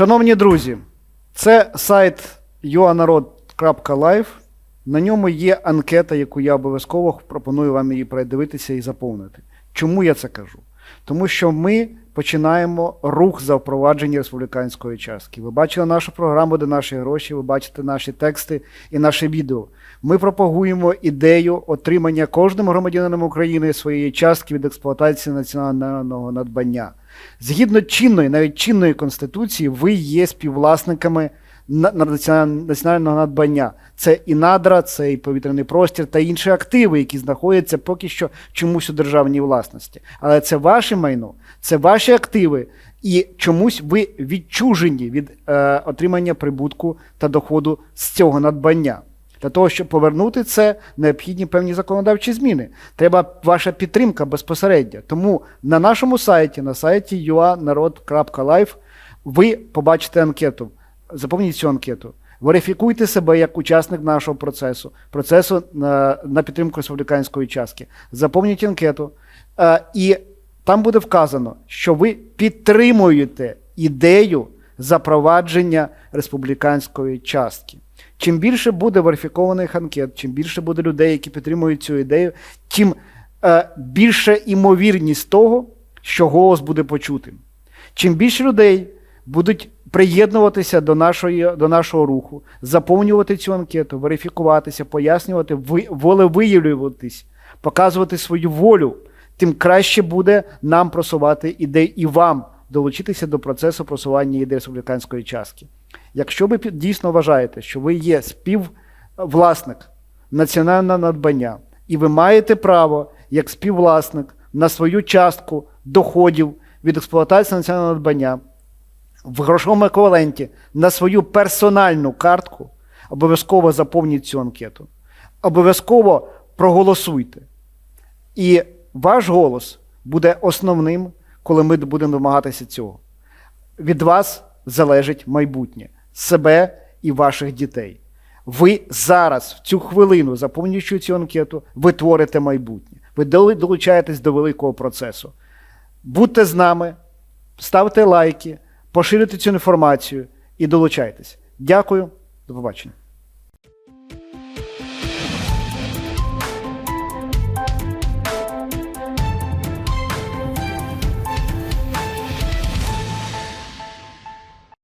Шановні друзі, це сайт uanarod.live. На ньому є анкета, яку я обов'язково пропоную вам її передивитися і заповнити. Чому я це кажу? Тому що ми починаємо рух за впровадження республіканської частки. Ви бачили нашу програму, де наші гроші, ви бачите наші тексти і наше відео. Ми пропагуємо ідею отримання кожним громадянином України своєї частки від експлуатації національного надбання. Згідно чинної, навіть чинної конституції, ви є співвласниками національного надбання. Це і надра, це і повітряний простір та інші активи, які знаходяться поки що чомусь у державній власності. Але це ваше майно, це ваші активи, і чомусь ви відчужені від е, отримання прибутку та доходу з цього надбання. Для того, щоб повернути це, необхідні певні законодавчі зміни. Треба ваша підтримка безпосередньо. Тому на нашому сайті, на сайті uanarod.live, ви побачите анкету. Заповніть цю анкету. Верифікуйте себе як учасник нашого процесу, процесу на, на підтримку республіканської частки. Заповніть анкету. Е, і там буде вказано, що ви підтримуєте ідею запровадження республіканської частки. Чим більше буде верифікованих анкет, чим більше буде людей, які підтримують цю ідею, тим е, більше імовірність того, що голос буде почутим. Чим більше людей будуть приєднуватися до, нашої, до нашого руху, заповнювати цю анкету, верифікуватися, пояснювати, ви, волевиявлюватись, показувати свою волю, тим краще буде нам просувати ідей і вам долучитися до процесу просування ідей республіканської частки. Якщо ви дійсно вважаєте, що ви є співвласник національного надбання, і ви маєте право як співвласник на свою частку доходів від експлуатації національного надбання в грошовому еквіваленті на свою персональну картку, обов'язково заповніть цю анкету. Обов'язково проголосуйте. І ваш голос буде основним, коли ми будемо домагатися цього. Від вас залежить майбутнє себе і ваших дітей. Ви зараз, в цю хвилину, заповнюючи цю анкету, ви творите майбутнє. Ви долучаєтесь до великого процесу. Будьте з нами, ставте лайки, поширюйте цю інформацію і долучайтесь. Дякую, до побачення.